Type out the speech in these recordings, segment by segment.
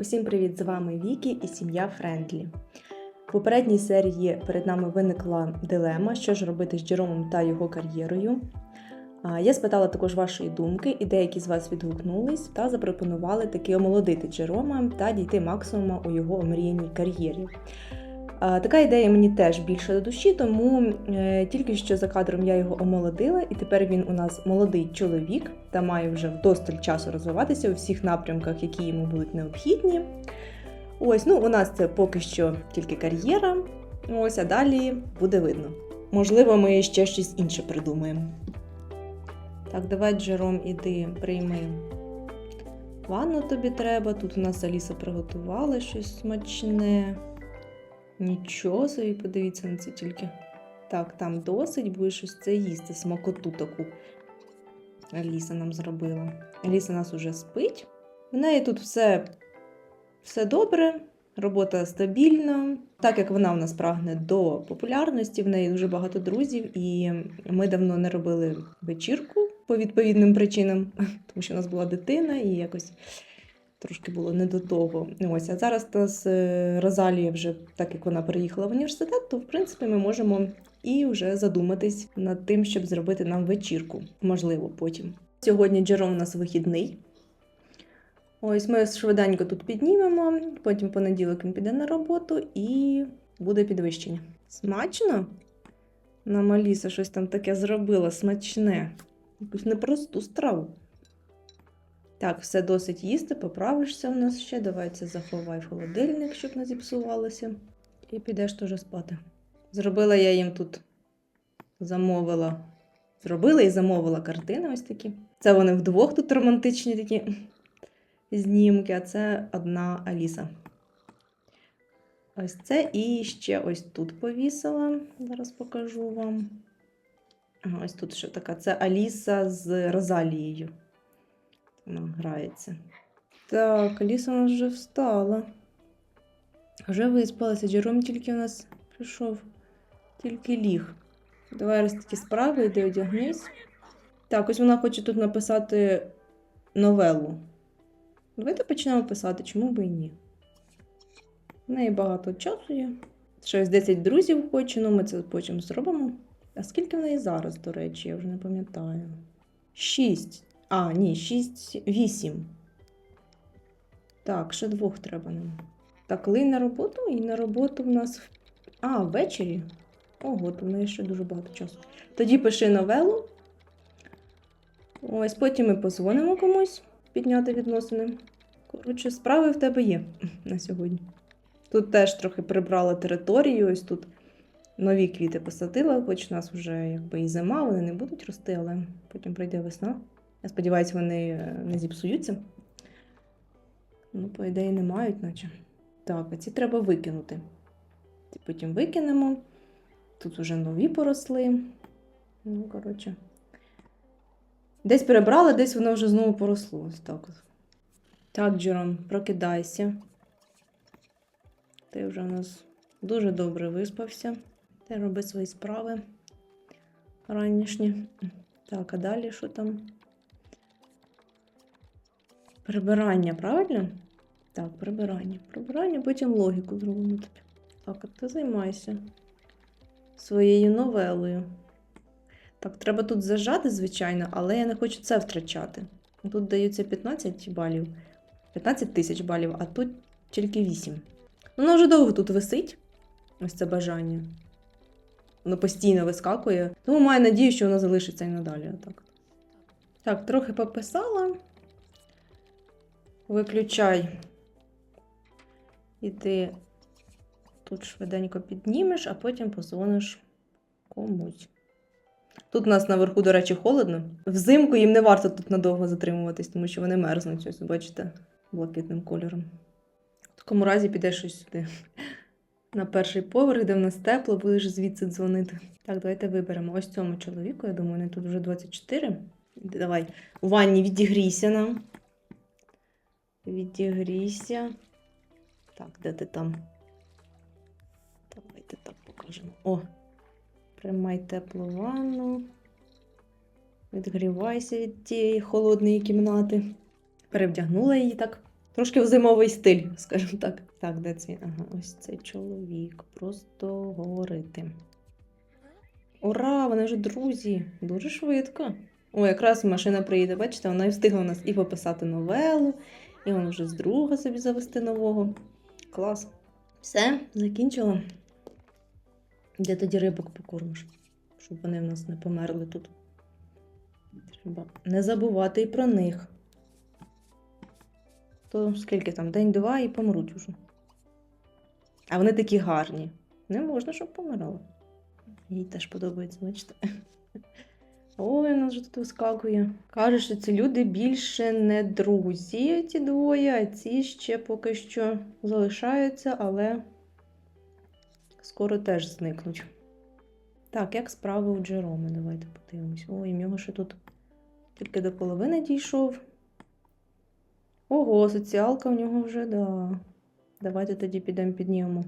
Усім привіт! З вами Вікі і сім'я Френдлі. В попередній серії перед нами виникла дилема, що ж робити з Джеромом та його кар'єрою. Я спитала також вашої думки, і деякі з вас відгукнулись та запропонували таки омолодити Джерома та дійти максимума у його омріяній кар'єрі. А, Така ідея мені теж більше до душі, тому е, тільки що за кадром я його омолодила, і тепер він у нас молодий чоловік та має вже вдосталь часу розвиватися у всіх напрямках, які йому будуть необхідні. Ось, ну у нас це поки що тільки кар'єра. Ось, а далі буде видно. Можливо, ми ще щось інше придумаємо. Так, давай, Джером, іди, прийми. Ванну тобі треба. Тут у нас Аліса приготувала щось смачне. Нічого собі, подивіться на це тільки. Так, там досить, будеш щось це їсти, смакоту таку. Аліса нам зробила. Аліса нас уже спить. В неї тут все, все добре, робота стабільна. Так як вона в нас прагне до популярності, в неї дуже багато друзів, і ми давно не робили вечірку по відповідним причинам, тому що у нас була дитина і якось трошки було не до того. Ось, а зараз у нас е, Розалія вже, так як вона переїхала в університет, то в принципі ми можемо і вже задуматись над тим, щоб зробити нам вечірку, можливо, потім. Сьогодні Джером у нас вихідний. Ось ми швиденько тут піднімемо, потім понеділок він піде на роботу і буде підвищення. Смачно? Нам Аліса щось там таке зробила, смачне. Якусь непросту страву. Так, все досить їсти, поправишся у нас ще. Давай це заховай в холодильник, щоб не зіпсувалося. І підеш теж спати. Зробила я їм тут, замовила. Зробила і замовила картини ось такі. Це вони вдвох тут романтичні такі знімки, а це одна Аліса. Ось це і ще ось тут повісила. Зараз покажу вам. Ось тут що така. Це Аліса з Розалією. Вона грається. Так, Аліса у нас вже встала. Вже виспалася. Джером тільки у нас прийшов, тільки ліг. Давай раз такі справи, йди одягнись. Так, ось вона хоче тут написати новелу. Давайте почнемо писати, чому би і ні. В неї багато часу є. Щось 10 друзів хоче, ну ми це потім зробимо. А скільки в неї зараз, до речі, я вже не пам'ятаю. 6. А, ні, 6, 8. Так, ще двох треба нам. Так, коли на роботу, і на роботу в нас. А, ввечері. Ого, то в неї ще дуже багато часу. Тоді пиши новелу. Ось потім ми позвонимо комусь підняти відносини. Коротше, справи в тебе є на сьогодні. Тут теж трохи прибрала територію, ось тут нові квіти посадила, хоч у нас вже якби і зима, вони не будуть рости, але потім прийде весна. Я сподіваюся, вони е, не зіпсуються. Ну, по ідеї, не мають, наче. Так, а ці треба викинути. Ці потім викинемо. Тут вже нові поросли. Ну, коротше. Десь перебрала, десь воно вже знову поросло. Ось так. Так, Джером, прокидайся. Ти вже у нас дуже добре виспався. Ти роби свої справи ранішні. Так, а далі що там? Прибирання, правильно? Так, прибирання. Прибирання, потім логіку зробимо тобі. Так, а ти займайся своєю новелою. Так, треба тут зажати, звичайно, але я не хочу це втрачати. Тут дається 15 балів, 15 тисяч балів, а тут тільки 8. Ну, Воно вже довго тут висить, ось це бажання. Воно постійно вискакує. Тому маю надію, що воно залишиться і надалі. Отак. Так, трохи пописала. Виключай. І ти тут швиденько піднімеш, а потім позвониш комусь. Тут у нас наверху, до речі, холодно. Взимку їм не варто тут надовго затримуватись, тому що вони мерзнуть, ось бачите, блакитним кольором. В такому разі підеш ось сюди. На перший поверх, де в нас тепло, будеш звідси дзвонити. Так, давайте виберемо ось цьому чоловіку. Я думаю, вони тут вже 24. Давай, у ванні відігрійся нам. Відігрійся. Так, де ти там? Давайте так покажемо. О! Приймай теплу ванну. Відгрівайся від тієї холодної кімнати. Перевдягнула її так. Трошки в зимовий стиль, скажімо так. Так, де це? Ага, ось цей чоловік. Просто говорити. Ура! Вони вже друзі! Дуже швидко. О, якраз машина приїде, бачите, вона і встигла нас і пописати новелу, і вона вже з друга собі завести нового. Клас. Все, закінчила. Де тоді рибок покормиш, щоб вони в нас не померли тут. Треба не забувати і про них. То скільки там? День-два і помруть уже. А вони такі гарні. Не можна, щоб помирали. Їй теж подобається, бачите. Ой, у нас вже тут вискакує. Каже, що ці люди більше не друзі, ці двоє, а ці ще поки що залишаються, але скоро теж зникнуть. Так, як справи у Джероми? Давайте подивимось. Ой, в нього ще тут тільки до половини дійшов. Ого, соціалка в нього вже, да. Давайте тоді підемо піднімемо.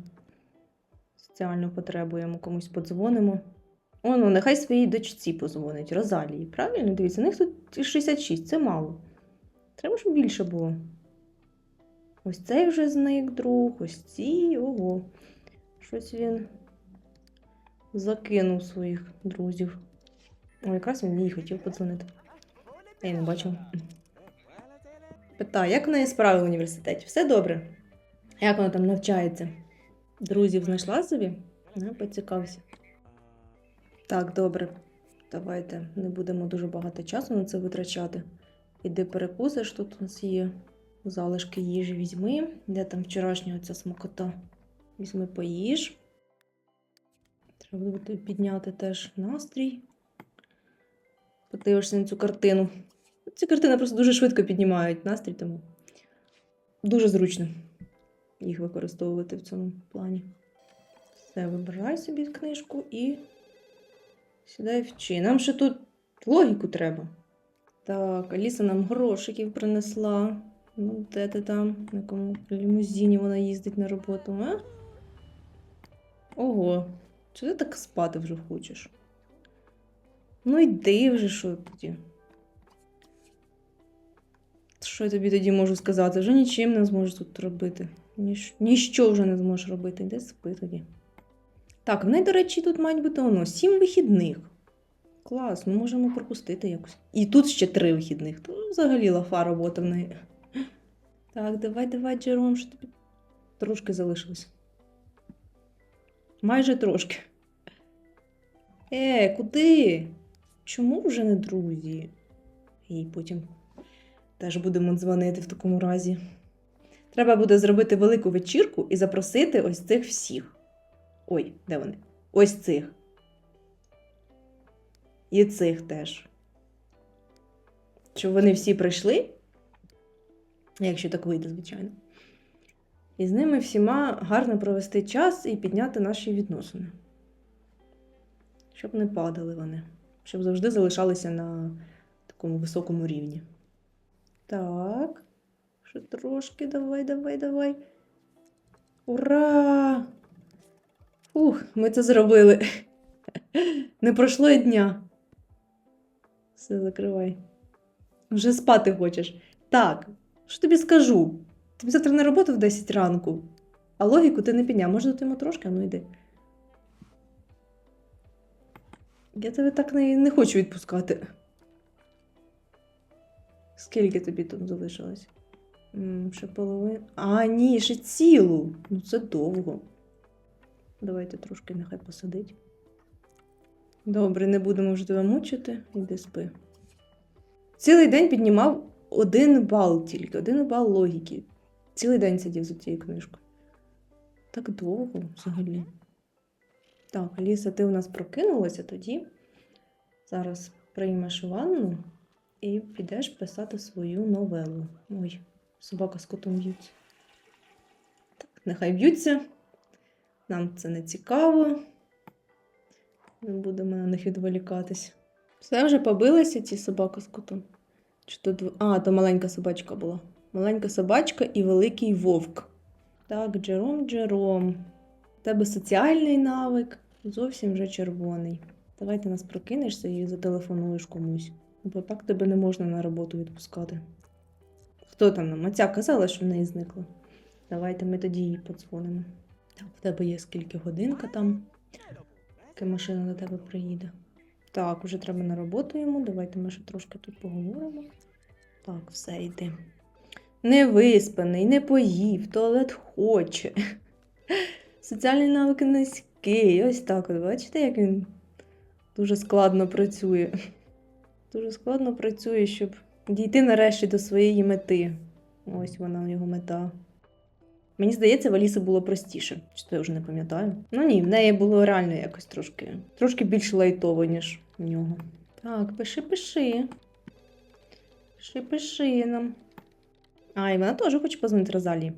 Соціальну потребу йому комусь подзвонимо. О, ну нехай своїй дочці позвонить, Розалії. Правильно? Дивіться, у них тут 66, це мало. Треба, щоб більше було. Ось цей вже зник друг, ось ці, ого. Щось він закинув своїх друзів. О, якраз він їй хотів подзвонити. Я й не бачив. Питаю, як в неї справи в університеті? Все добре? Як вона там навчається? Друзів знайшла собі? Не, поцікався. Так, добре. Давайте не будемо дуже багато часу на це витрачати. Іди перекусиш, тут у нас є залишки їжі візьми. Де там вчорашня оця смакота? Візьми поїж. Треба буде підняти теж настрій. Подивишся на цю картину. Ці картини просто дуже швидко піднімають настрій, тому дуже зручно їх використовувати в цьому плані. Все, вибирай собі книжку і сідай вчи. Нам ще тут логіку треба. Так, Аліса нам грошиків принесла. Ну, де ти там? На якому лімузині вона їздить на роботу, а? Ого, чи ти так спати вже хочеш? Ну йди вже що тоді. Що я тобі тоді можу сказати? Вже нічим не зможеш тут робити. Ніщо вже не зможеш робити. Йди спи тоді. Так, в неї, до речі, тут мають бути воно сім вихідних. Клас, ми можемо пропустити якось. І тут ще три вихідних. То взагалі лафа робота в неї. Так, давай, давай, Джером, що тобі трошки залишилось. Майже трошки. Е, куди? Чому вже не друзі? І потім теж будемо дзвонити в такому разі. Треба буде зробити велику вечірку і запросити ось цих всіх. Ой, де вони? Ось цих. І цих теж. Щоб вони всі прийшли, якщо так вийде, звичайно. І з ними всіма гарно провести час і підняти наші відносини. Щоб не падали вони, щоб завжди залишалися на такому високому рівні. Так. Ще трошки, давай, давай, давай. Ура! Ух, ми це зробили. Не пройшло і дня. Все, закривай. Вже спати хочеш. Так, що тобі скажу? Тобі завтра на роботу в 10 ранку, а логіку ти не підняв. Може, дати йому трошки, а ну йди. Я тебе так не, не хочу відпускати. Скільки тобі тут залишилось? М, Ще половину. А, ні, ще цілу. Ну це довго. Давайте трошки нехай посадить. Добре, не будемо вже тебе мучити. Іди спи. Цілий день піднімав один бал тільки, один бал логіки. Цілий день сидів за цією книжкою. Так довго взагалі. Так, Аліса, ти у нас прокинулася тоді. Зараз приймеш ванну і підеш писати свою новелу. Ой, собака з котом б'ються. Так, нехай б'ються. Нам це не цікаво. Не будемо на них відволікатись. Все вже побилися ці собака з котом. Чи то. А, то маленька собачка була. Маленька собачка і великий вовк. Так, Джером, Джером. У тебе соціальний навик зовсім вже червоний. Давай ти нас прокинешся і зателефонуєш комусь. Бо так тебе не можна на роботу відпускати. Хто там нам? Оця казала, що в неї зникла. Давайте ми тоді їй подзвонимо. В тебе є скільки годинка там, поки машина до тебе приїде. Так, вже треба на роботу йому. Давайте ми ще трошки тут поговоримо. Так, все йди. Не виспаний, не поїв, туалет хоче. Соціальні навики низькі. Ось так. От бачите, як він дуже складно працює. Дуже складно працює, щоб дійти нарешті до своєї мети. Ось вона його мета. Мені здається, в Аліси було простіше, чи то я вже не пам'ятаю. Ну ні, в неї було реально якось трошки, трошки більш лайтово, ніж в нього. Так, пиши, пиши. Пиши, пиши нам. А, і вона теж хоче позвонити Розалії.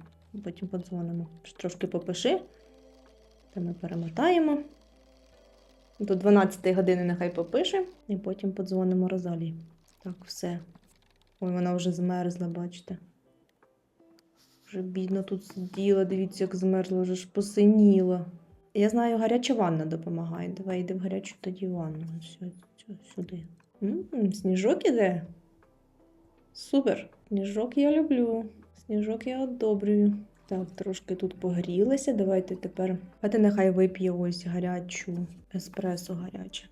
Потім подзвонимо. Трошки попиши. Та ми перемотаємо. До 12 години нехай попише, і потім подзвонимо Розалії. Так, все. Ой, вона вже змерзла, бачите. Вже бідно тут сиділа, дивіться, як змерзла, вже ж посиніла. Я знаю, гаряча ванна допомагає. Давай йди в гарячу тоді ванну. Сюди. М, сніжок іде. Супер. Сніжок я люблю. Сніжок я одобрюю. Так, трошки тут погрілася. Давайте тепер. Ти нехай вип'є ось гарячу еспресо гаряче.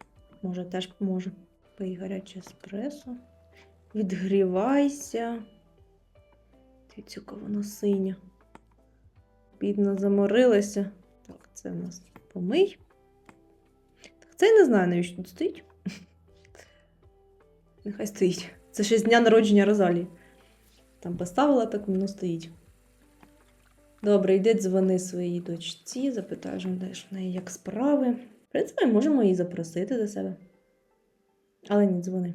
Може, теж поможе. Пий гаряче еспресо. Відгрівайся. Яка вона синя. Бідно заморилася. Так, це в нас помий. Так, це я не знаю, навіщо тут стоїть. Нехай стоїть. Це ще з дня народження Розалії. Там поставила, так воно стоїть. Добре, йди дзвони своїй дочці, запитаєш, в неї як справи. В принципі, можемо її запросити до себе. Але ні, дзвони.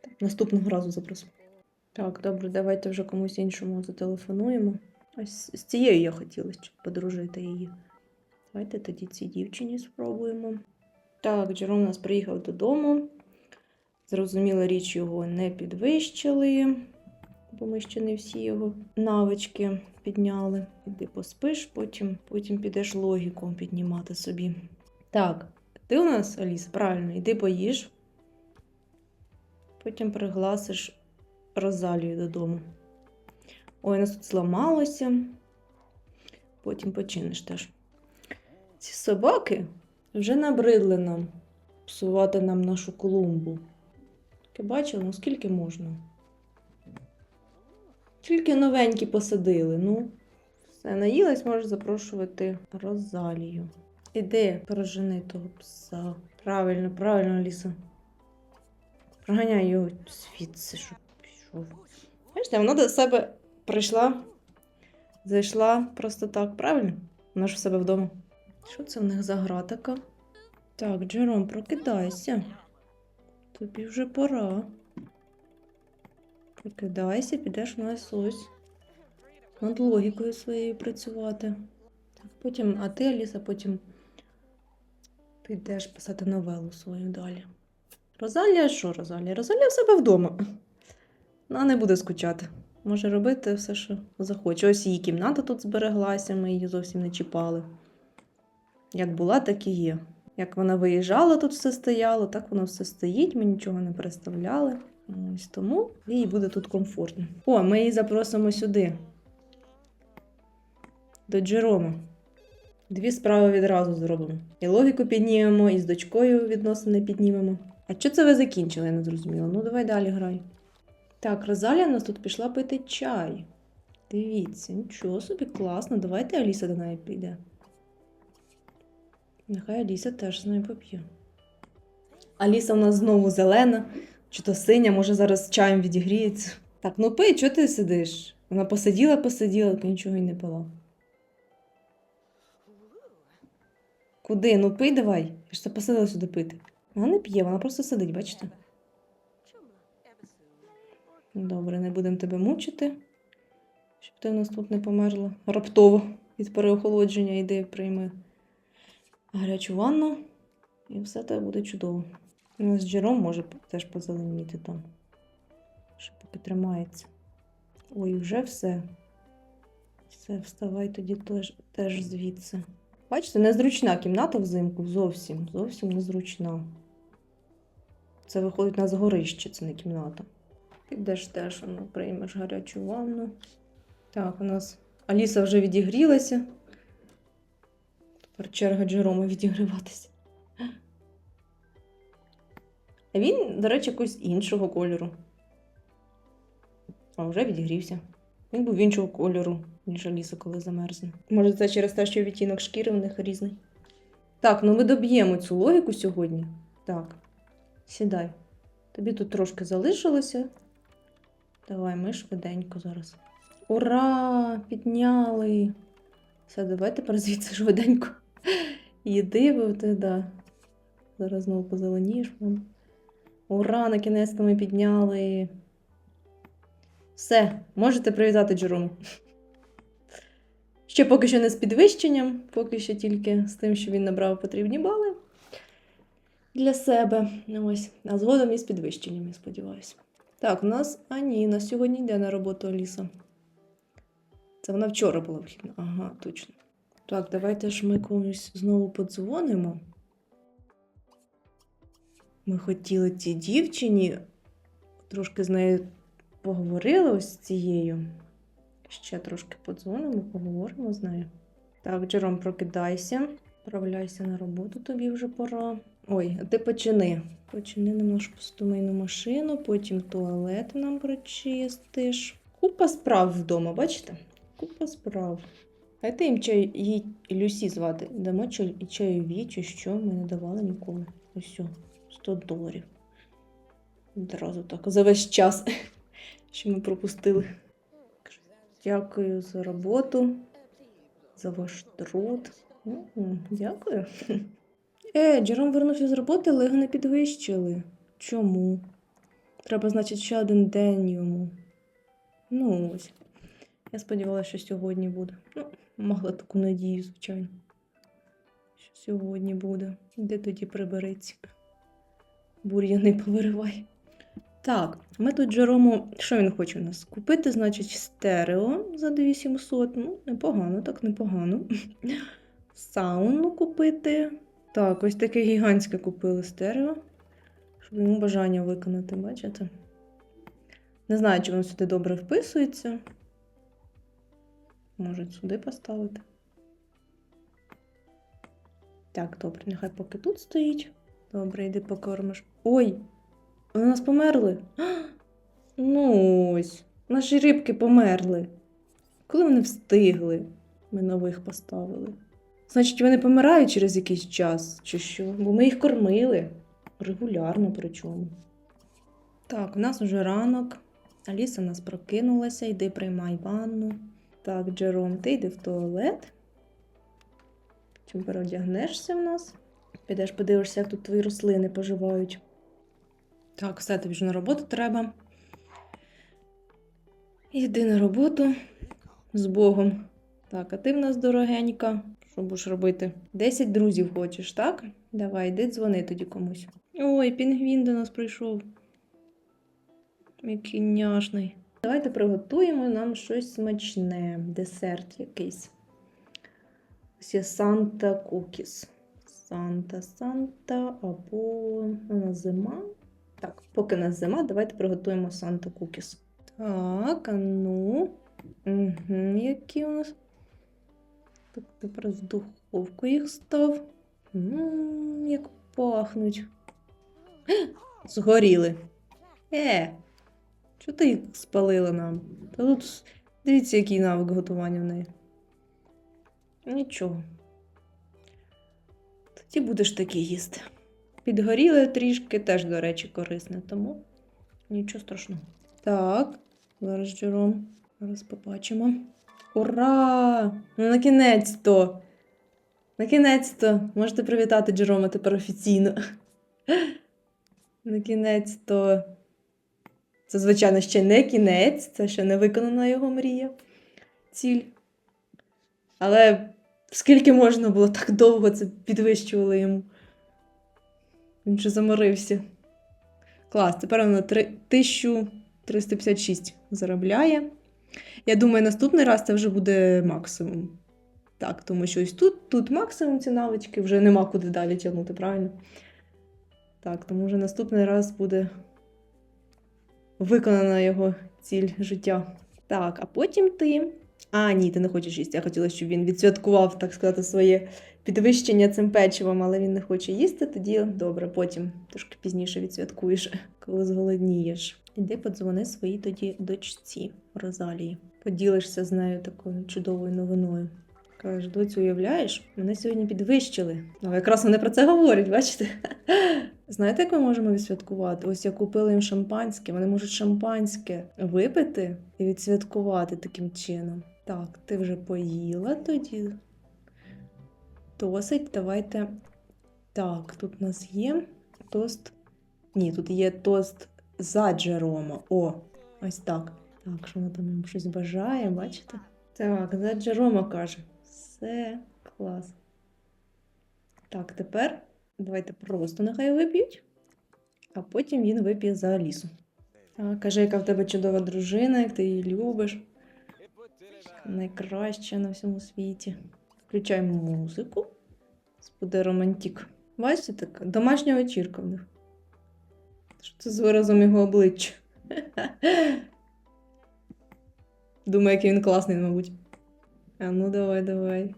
Так, наступного разу запросимо. Так, добре, давайте вже комусь іншому зателефонуємо. Ось з цією я хотіла щоб подружити її. Давайте тоді цій дівчині спробуємо. Так, Джером у нас приїхав додому. Зрозуміла річ, його не підвищили, бо ми ще не всі його навички підняли. Іди поспиш, потім, потім підеш логіку піднімати собі. Так, ти у нас, Аліса, правильно, іди поїж. Потім пригласиш Розалію додому. Ой, у нас тут зламалося. Потім починиш теж. Ці собаки вже набридли нам псувати нам нашу клумбу. Ти бачила, ну скільки можна? Тільки новенькі посадили. Ну, все, наїлась, можеш запрошувати Розалію. Іди, прожени того пса. Правильно, правильно, Ліса. Проганяй його звідси, щоб. Бачите, вона до себе прийшла, зайшла просто так, правильно? Вона ж в себе вдома. Що це в них за гра така? Так, Джером, прокидайся. Тобі вже пора. Прокидайся, підеш на ось над логікою своєю працювати. Так, потім, а ти, Аліса, потім підеш писати новелу свою далі. Розалія, що Розалія? Розалія в себе вдома. Вона не буде скучати. Може робити все, що захоче. Ось її кімната тут збереглася, ми її зовсім не чіпали. Як була, так і є. Як вона виїжджала, тут все стояло, так воно все стоїть, ми нічого не переставляли. Ось тому їй буде тут комфортно. О, ми її запросимо сюди. До Джерома. Дві справи відразу зробимо. І логіку піднімемо, і з дочкою відносини піднімемо. А що це ви закінчили, я не зрозуміла. Ну, давай далі грай. Так, Розалія у нас тут пішла пити чай. Дивіться, нічого собі, класно. Давайте Аліса до неї піде. Нехай Аліса теж з нею поп'є. Аліса в нас знову зелена, чи то синя, може зараз чаєм відігріється. Так, ну пий, чого ти сидиш? Вона посиділа, посиділа, нічого й не пила. Куди? Ну пий давай. Я ж це посадила сюди пити. Вона не п'є, вона просто сидить, бачите? Добре, не будемо тебе мучити, щоб ти в нас тут не померла раптово від переохолодження. Йди, прийми гарячу ванну, і все тебе буде чудово. У нас джером може теж позеленіти там. Ще поки тримається. Ой, вже все. Все, вставай тоді теж, теж звідси. Бачите, незручна кімната взимку зовсім, зовсім незручна. Це виходить на згорище, це не кімната. Підеш теж, ну, приймеш гарячу ванну. Так, у нас Аліса вже відігрілася. Тепер черга Джерома відігріватися. А він, до речі, якогось іншого кольору. А вже відігрівся. Він був іншого кольору, ніж Аліса, коли замерзне. Може, це через те, що відтінок шкіри в них різний. Так, ну ми доб'ємо цю логіку сьогодні. Так, сідай. Тобі тут трошки залишилося. Давай, ми швиденько зараз. Ура! Підняли! Все, давай тепер звідси швиденько. Їди, бо ти, да. Зараз знову позеленієш. мам. Ура! На кінець ми підняли. Все, можете привітати Джерому. Ще поки що не з підвищенням, поки що тільки з тим, що він набрав потрібні бали для себе. Ось. А згодом і з підвищенням, я сподіваюся. Так, у нас. А у сьогодні йде на роботу Аліса. Це вона вчора була вхідна. Ага, точно. Так, давайте ж ми комусь знову подзвонимо. Ми хотіли цій дівчині, трошки з нею поговорили ось з цією. Ще трошки подзвонимо, поговоримо з нею. Так, Джером, прокидайся. Вправляйся на роботу, тобі вже пора. Ой, а ти почини. Почини нам нашу постомийну машину, потім туалет нам прочистиш. Купа справ вдома, бачите? Купа справ. А ти їм чай, їй Люсі звати. Дамо чай, чайові чи що, ми не давали ніколи. Ось все, 100 доларів. Одразу так, за весь час, що ми пропустили. Дякую за роботу, за ваш труд. Дякую. Е, Джером вернувся з роботи, але не підвищили. Чому? Треба, значить, ще один день йому. Ну ось. Я сподівалася, що сьогодні буде. Ну, мала таку надію, звичайно. Що сьогодні буде. Де тоді прибереться? Бур'яни повиривай. Так, ми тут Джерому, що він хоче у нас? Купити, значить, стерео за 2700. Ну, непогано, так непогано. Сауну купити. Так, ось таке гігантське купили стерео. Щоб йому бажання виконати, бачите? Не знаю, чи воно сюди добре вписується. Може, сюди поставити. Так, добре, нехай поки тут стоїть. Добре, йди покормиш. Ой! Вони у нас померли. Ну ось. Наші рибки померли. Коли вони встигли, ми нових поставили. Значить, вони помирають через якийсь час, чи що? Бо ми їх кормили регулярно причому. Так, у нас уже ранок. Аліса в нас прокинулася, йди приймай ванну. Так, Джером, ти йди в туалет. Чим переодягнешся в нас? Підеш подивишся, як тут твої рослини поживають. Так, все, тобі ж на роботу треба. Йди на роботу з Богом. Так, а ти в нас дорогенька. Що будеш робити? Десять друзів хочеш, так? Давай, йди дзвони тоді комусь. Ой, пінгвін до нас прийшов. Який няшний. Давайте приготуємо нам щось смачне, десерт якийсь. Ось є Санта Кукіс. Санта, Санта, або у нас зима. Так, поки нас зима, давайте приготуємо Санта Кукіс. Так, а ну. Угу, які у нас. Так, тепер в духовку їх став. Ммм, як пахнуть. Згоріли. Е, що ти їх спалила нам? Та тут дивіться, який навик готування в неї. Нічого. Тоді будеш такі їсти. Підгоріли трішки, теж, до речі, корисне, тому нічого страшного. Так, зараз Джером. Зараз побачимо. Ура! Ну, на кінець-то! На кінець-то! Можете привітати Джерома тепер офіційно. На кінець-то. Це, звичайно, ще не кінець, це ще не виконана його мрія. Ціль. Але скільки можна було так довго це підвищували йому. Він вже заморився. Клас, тепер воно 1356 заробляє. Я думаю, наступний раз це вже буде максимум. Так, тому що ось тут, тут максимум ці навички, вже нема куди далі тягнути, правильно? Так, тому вже наступний раз буде виконана його ціль життя. Так, а потім ти. А, ні, ти не хочеш їсти. Я хотіла, щоб він відсвяткував, так сказати, своє підвищення цим печивом, але він не хоче їсти, тоді добре, потім трошки пізніше відсвяткуєш, коли зголоднієш. Іди подзвони своїй тоді дочці Розалії. Поділишся з нею такою чудовою новиною. Кажеш, доцю, уявляєш, мене сьогодні підвищили. Ну, якраз вони про це говорять, бачите? Знаєте, як ми можемо відсвяткувати? Ось я купила їм шампанське, вони можуть шампанське випити і відсвяткувати таким чином. Так, ти вже поїла тоді. Досить, давайте. Так, тут у нас є тост. Ні, тут є тост за Джерома. О, ось так. Так, що вона там їм щось бажає, бачите? Так, за Джерома каже. Все, клас. Так, тепер давайте просто нехай вип'ють, а потім він вип'є за Алісу. Каже, яка в тебе чудова дружина, як ти її любиш. Найкраща на всьому світі. Включаємо музику. Буде романтик. Бачите, така домашня вечірка в них. Що це з виразом його обличчя? Думаю, який він класний, мабуть. А ну давай, давай.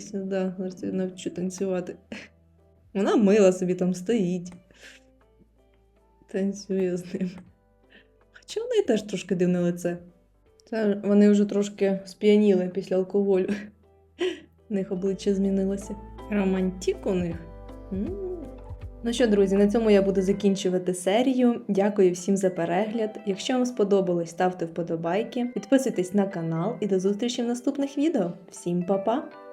Сюди, зараз я навчу танцювати. Вона мила собі там стоїть. Танцює з ним. Хоча в неї теж трошки дивне лице. Це вони вже трошки сп'яніли після алкоголю. У них обличчя змінилося. Романтик у них. Ну що, друзі, на цьому я буду закінчувати серію. Дякую всім за перегляд. Якщо вам сподобалось, ставте вподобайки, підписуйтесь на канал і до зустрічі в наступних відео. Всім па-па!